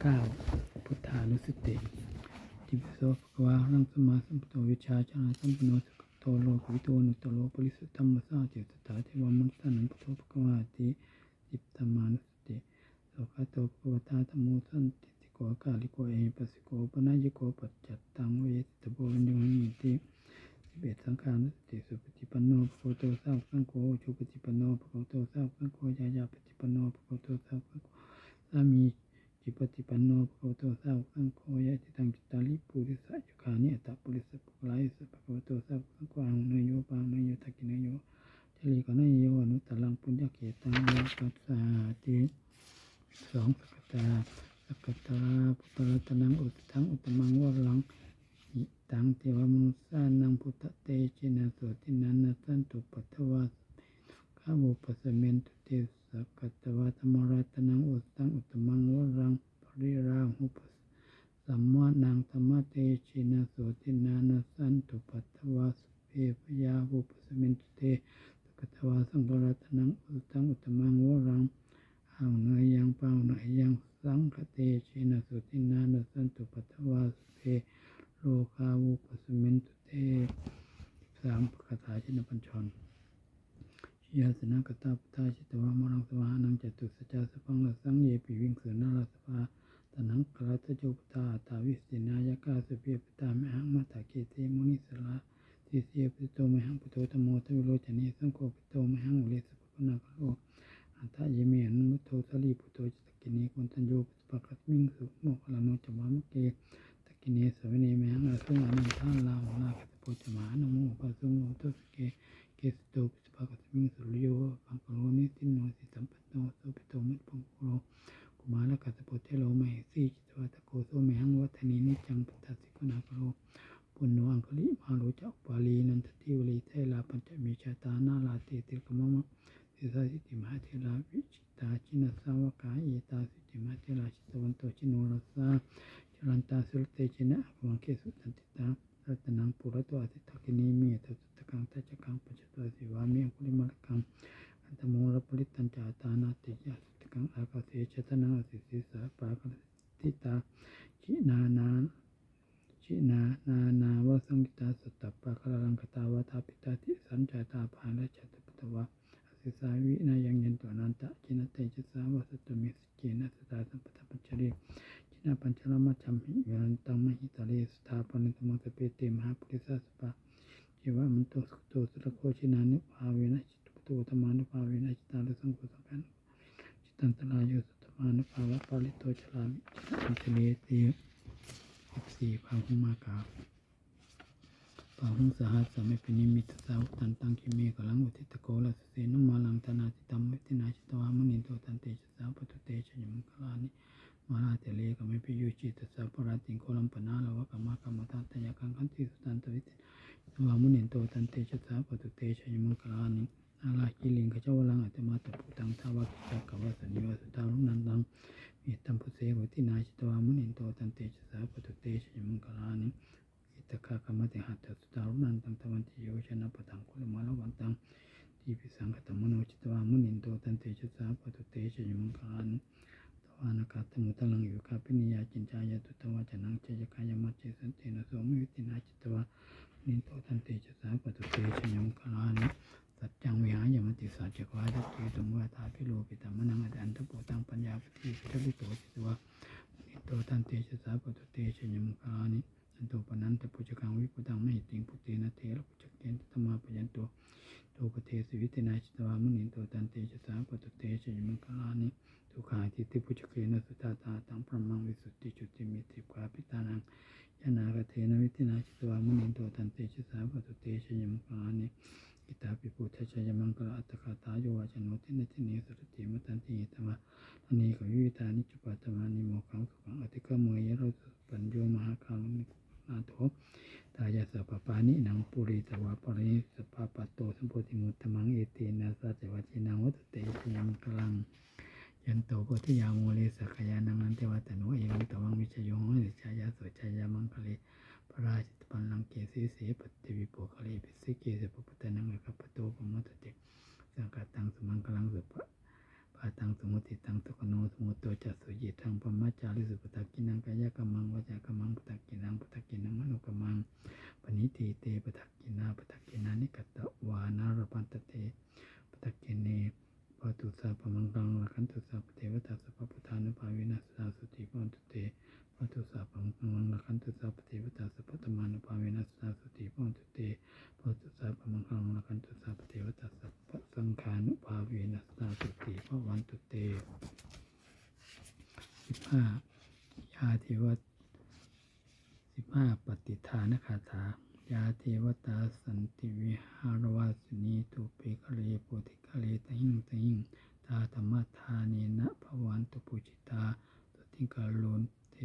เก้าพุทธานุสติจิปิโสภควารังสมาสัมพุทโธวิชาจาสัมปนโนสุขโตโลกุวิโตนุตโลปริสุทธัมมัสาเจตตาเทวมนุสสานังพุทโธภควาติจิปตมานุสติโสภะโตภควตาธรรมโมสันติติโกกาลิโกเอปัสสิโกปนัยโกปัจจัตตังเวทตโพวิญโยนิติสิบสังขารนุสติสุปฏิปันโนภควโตสาวสังโฆชุปฏิปันโนภควโตสาวสังโฆยายาปฏิปันโนภควโตสาวสังโฆสามี จิปฏิปันโนภะคะวะโตสาวกสังโฆยะติตังจิตตาลิปุริสะจุคานิอัตตปุริสะปุกลายสะภะคะวะโตสาวกสังโฆอังเนยโยปังเนยโยทักขิเนยโยจลีกนยโยอนุตตลังปุญญเกตังโยกัสสาติสองสกตาสกตาปุตตะรัตนังอุตถังอุตมังวรังอิตังเทวมนุสานังพุทธเตชินะโสตินันนะสันตุปัทวา ข้ามุปสเมนตุเตสกัตวาธรรมรัตนังอุตตังอุตมังวรังปริราหุปสัมมานังธรรมเตชินาโสตินานาสันตุปัทวาสุเพพยาหุปสเมนตุเตสกัตวาสังกรัตตังอุตตมังวรัง เอาเนยยังเปล่าเนยยังสังคเตชินะสุตินานะสันตุปัทวาสเพโลกาวุปสมินตุเตสามคาถาชินปัญชรยาสนาก ตาพุทธาชิตวามรังสวานังจตุสจาสพังละสังเยปิวิงเสนาราสภาตนังกราตโจปตาตาวิสินายกาสเปียปตามหังมาตาเกเตมุนิสลาทิเสียปิโตมหังปุโตธโมทวิโรจเนสังโฆปิโตมหังอุเลสภพนาคโลอันทะเยเมอนุมุตโตสลีปุตโตจิตกินีกุนตัญโยปปะกัมิงสุโมกขลานุจวามเกนีสวินีเมหังอาสุงอนันทาลาวนาคตโพจมานโมปัสสุโมตุสเกเกสโตปปะกัสมิงสุริโยปังกโลนิตินโนสิสัมปันโนโสปิโตมิปังโลกุมารกัสโพเทโลมเหสีจิตวัตโกโสเมหังวัฒนีนิจังปัตตสิกนาคโล ปุณโนอังคลิมาโลจักปาลีนันทติวลีเทลาปัญจ มีชาตานาลาเตติกมมะสิสาสิติมหาเทราวิจิตาชินาสาวกาเอตาสิติมหาเทราชิตวันโตชิโนรัสสาจรันตาสุรเตชินะอวังเกสุตันติตารัตนังปุระตัวอติทักินีเมียตตุตกังตัจกังปัจจตัวสิวามีอังคุลิมะกังอันตโมรปริตันจาตานาติยาสุตกังอากาเสชตนังอสิสิสาปากติตาชินานา ชินา นานาวสังกิตาสตตปปะคารังคตาวาทาปิตาติสัญจาตาภาและจตุปตวะอสิสาวินายังยันตัวนันตะจินเตจสาวสตุมิสเจนะสตาสัมปทปัญชริจินาปัญชลมัจฉัมหิวันตังมหิตาเลสถาปนิตมังสเปเตมหาปุริสัสปะจิวะมันโตสุโตสุรโคชินานุภาเวนะจิตตุตธรรมานุภาเวนะจิตาลสังโฆสังฆานุจิตันตรายโยสุตมานุภาวะปาลิโตชลามิจิตเลติ สิบสี่พาหุมากาปา หุงสหัสสมิปินิมิตสาวตันตังคิเมกลังอุทิตโกลสเสนุมาลังธนาติตัมวิตินาชิตวามุนินโตตันเตชะสาวปตุเตชะยมังคลานิมาลาเตเลกมิปิยุจิตสาวปราติงโคลัมปนาลวะกามากรรมตันตยากังคันติสุตันตวิติวามุนินโตตันเตชะสาวปตุเตชะยมังคลานินาลาคิลิงขจาวลังอัตมาตปุตังทาวากิจักกวาสนิวสุตาลุนันตังเอตัมพุเสวตินาชิตวามุนินโตตันเตชะสาวปตุเตชะยมังคลานิ อิตคากรรมติหัตถสุตารุนันตังตวันติโยชนะปตังคุลมาลวันตังทีปิสังคตมโนชิตวามุนินโตตันเตชะสาปตุเตชะยมังคานตวานากาตมุตลังอยู่คาปินิยาจินจายตุตวาจนังเจยกายมัจเจสันเตนะโสมวิตินาชิตวานินโตตันเตชะสาปตุเตชะยมังคานสัจจังวิหายมติสัจจควาทัตติตุงวาตาพิโลปิตามนังอดันตปุตังปัญญาปฏิพิทัพิโตจิตวะนิโตตันเตชะสาปตุเตชะยมุคานิ อันโตปนันตปุจกังวิปุตังไมหิติงปุเตนะเทระปุจเกนตมาปยันโตโตปเทสวิตนาจิตวามุนิโตตันเตชะสาปตุเตชะยมุคานิทุขาทิติปุจเกนะสุตาตาตังพระมังวิสุทธิจุติมิติปาปิตานังยานากเทนะวิตนาจิตวามุนิโตตันเตชะสาปตุเตชะยมุคานิกิตาปิปุถะชยมังกลอัตตคาตาโยวาจโนทินติเนสุรติมตันติตมะอเนกวิวิตานิจุปัตมานิโมขังสุขังอติกะเมยโรสปัญโยมหาคาลุนิ นาโถตายาสปปานินังปุริตวะปริสปปะโตสัมโพธิมุตตมังเอเตนะสัจวัชินังวัตเตชยมกลังยันโตโพธิยาโมเลสักยานังอันเทวตโนเอวังตวังวิชยโหติชายาสุชายามังคเลพระราชิตปันลังเกสีเสปฏิวิโปคะเลปิสิเกสปุปตนังเอกปโตปมัตติสังกัตังสมังกลังสุปะ ปาตังสมุติตังสุขโนสมุตโตจัสสุยิทังปมัจจาริสุปตักกินังกายกรรมังวจากรรมังปตักกินังปตักกินังมโนกรรมังปณิทีเตปตักกินาปตักกินานิกตตวานารปันตเตปตักกิเนปตุสาปมังกังละคันตุสาปเทวตาสัพพุทานุภาเวนัสสาสุติปันตุเตปตุสาปมังกังละคันตุสาปเทวตาสัพพธรรมานุภาเวนัสสาสุติปตุสาปมังกังละคันตุสาปเทวตาสัพพสังฆานุภาเวนัสสาสุติปันตุเตสิบ ห้ายาเทวสิบห้าปฏิทานคาถายาเทวตาสันติวิหารวาสนีตุเปกะเลปุติกะเลตหิงตหิงตาธรรมทาเนนะภวันตุปุจิตาตุติกาโลนเท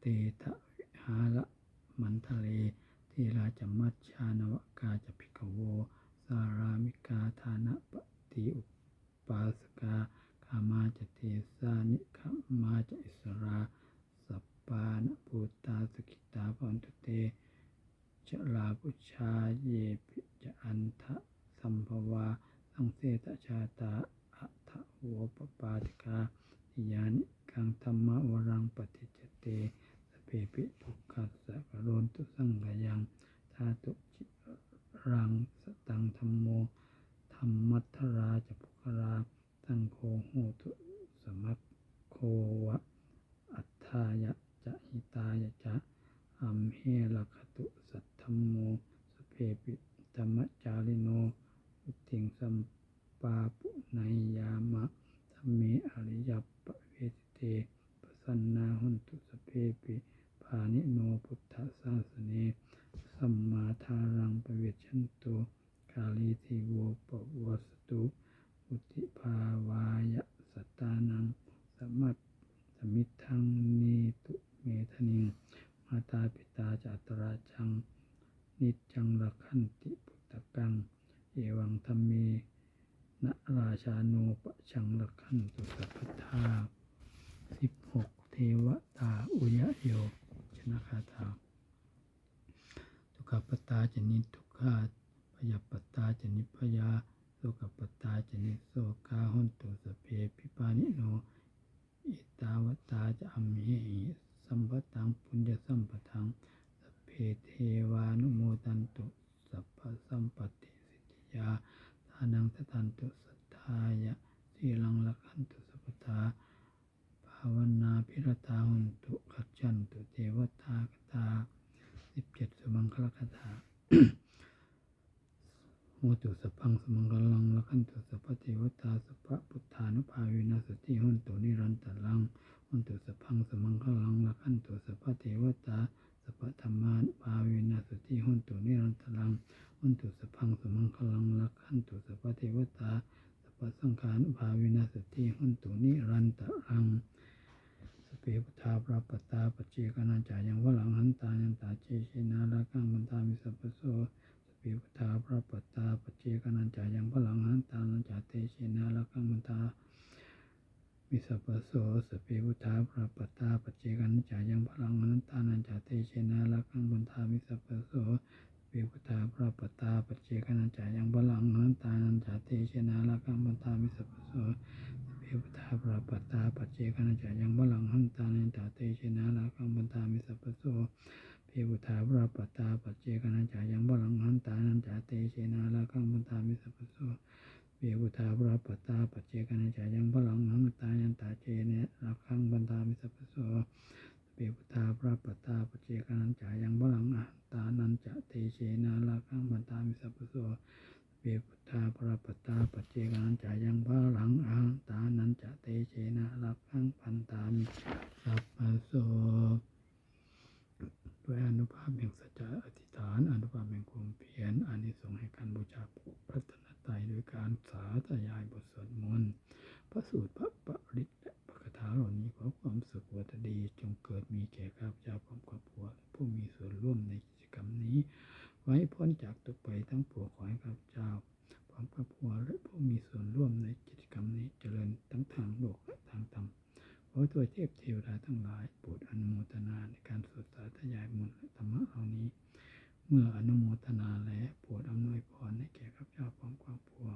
เตทะวิหาระมันทะเลทีราจมัจชานวกาจะพิกโว สารามิกาธานะปฏิอุปาสกาคามาจเทสานิคามาจอิสรา สัปปานภูตาสกิ ตาพันตุเตชลาปุชาเยปิจอันทะสัมภวาสังเสตชาตาอัทะโวปปาติกานิยานิกังธรรมวรังปฏิจจเตสเปปิทุกขัสสะกโรนตุสังกยังธาตุจิรังสตังธรรมโมธรรมัทธราจะภุคราตังโคโหตุสมัคโควะ อัฏฐายะจะหิตายะจะอัมเหระคตุสัทธัมโมสเพปิธรรมจาริโนอุติงสัมปาปุไนยามะธรรมเมอริยปะเวทิเตปสั นนาหุตุสเพปิภานิโนพุทธศาสเนสัมมาทารังปเวชันโตกาลีทิโวปวัสตุอุติภาวายะสัตานังสมัตสมิทังเนตุเมธนิงมาตาปิตาจัตราจัง นิจังรักขันติปุตตะกัง เอวังธรรมเมนราชาโนปะชังรักขันตุสัพพทาสิบหกเทวตาอุยโยชนะคาถาทุกขปตาจนิทุกขาพยาปตาจนิพยาโสกปตาจนิโสกาหุนตุสพเพปิปานิโน อิตาวตา จะอมเหหิสัมปตังปุญญสัมปทังสเพเทวานุโมทันตุสัพพสัมปติสิทธิยาทานังสตันตุสัทธายะสีลังละคันตุสัพพาภาวนาพิรตาหุนตุขัจจันตุเทวตากตาสิบเจ็ดสุมังคลคาถา โมตุสพังสมังกลังละขันตุสัพพเทวตาสัพพะพุทธานุภาเวนัสติหุนตุนิรันตลังหุนตุสพังสมังกลังละขันตุสัพพเทวตาสัพะธรรมานุภาเวนัสติหุนตุนิรันตลังหุนตุสพังสมังกลังละขันตุสัพพเทวตาสัพะสังฆานุภาเวนัสติหุนตุนิรันตลังสเปพุทธาปราปตาปเจกนันจายังวะหลังหันตายันตาเจเชนาลากังมันตามิสัพโส ปพุทาปราปตาปเจกนันจายังวะหลังหันตานันจาเตเชนาลากังมันตามิสัพโสสเปพุทธาปราปตาปเจกนันจายังวะหลังหันตานันจาเตเชนาลากังมันตามิสัพโสสเปพุทธาปราปตาปเจกนันจายังวะหลังหันตานันจาเตเชนาลากังมันตามิสัพโสเทวตาปราปตาปัจเจกนันจายังบลังหันตานันตาเตชนะลาคังบันตามิสัพพโส เทวตาปราปตาปัจเจกนันจายังบลังหันตานันจาเตชนะลาคังบันตามิสัพพโสเทวตาปราปตาปัจเจกนันจายังบลังหันตานันตาเจนะลาคังบันตามิสัพพโสเทวตาปราปตาปัจเจกนันจายังบลังหันตานันจาเตเชนะลาคังบันตามิสัพพโสเวพุทาปรปตาปัจเจกนันจายังพลังอังตานันจะเตเชนะรักขังพันตามิสัพพโสด้วยอนุภาพแห่งสัจจะอธิษฐานอนุภาพแห่งความเพียรอานิสงส์แห่งการบูชาพระตนตรัยโดยการสาธยายบทสวดมนต์พระสูตรพระปริตและพระคาถาเหล่านี้ขอความสุขวัตดีจงเกิดมีแก่ข้าพเจ้าพร้อมครอบครัวและผู้มีส่วนร่วมในกิจกรรมนี้ ไว้พ้ นจากทุกภัยทั้งปวงขอให้ข้าพเจ้าพร้อมครอบครัวและผู้มีส่วนร่วมในกิจกรรมนี้เจริญทั้งทางโลกและทางธรรมขอตัวเทพเทวดาทั้งหลายโปรดอนุโมทนาในการสวดสาธยายมนต์และธรรมะเหล่านี้ เมื่ออนุโมทนาแล้วโปรดอำนวยพรให้แก่ข้าพเจ้าพร้อมครอบครัว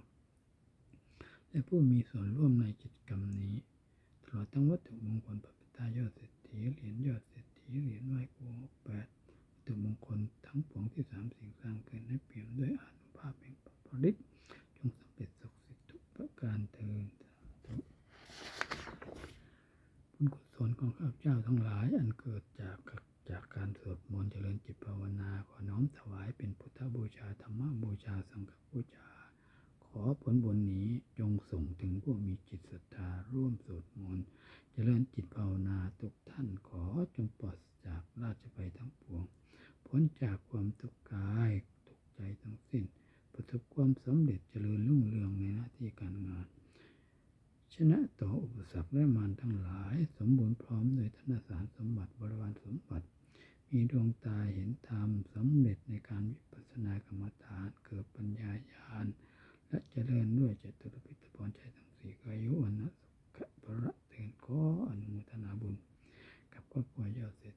และผู้มีส่วนร่วมในกิจกรรมนี้ตลอดทั้งวัตถุมงคลพระพิตายอดเศรษฐีเหรียญยอดเศรษฐีเหรียญไหว้ครูหกแปด ตถุมงคลทั้งปวงที่สามสิ่งสร้างเกิดให้เปี่ยมด้วยอานุภาพแห่งพระผลิตจงสำเร็จศักดิ์สิทธิทุกประการเทินสาธุบุญกุศลของข้าพเจ้าทั้งหลาย อันเกิดจากจากการสวดมนต์เจริญจิตภาวนาขอน้อมถวายเป็นพุทธบูชาธรรมบูชาสังฆบูชา ขอผลบุญนี้จงส่งถึงผู้มีจิตศรัทธาร่วมสวดมนต์เจริญจิตภาวนาทุกท่านขอจงปลอดจากราชภัยทั้งปวง พ้นจากความทุกข์กายทุกข์ใจทั้งสิ้น ประสบความสำเร็จเจริญรุ่งเรืองในหน้าที่การงาน ชนะต่ออุปสรรคและมารทั้งหลาย สมบูรณ์พร้อมโดยธนสารสมบัติบริวารสมบัติ มีดวงตาเห็นธรรมสำเร็จในการวิปัสสนากรรมฐานเกิดปัญญาญาณและเจริญด้วยจตุรพิทพรใจทั้งสี่กายุวันะสุขะพระเตือนขออนุโมทนาบุญ กับครอบครัวยอดเศรษ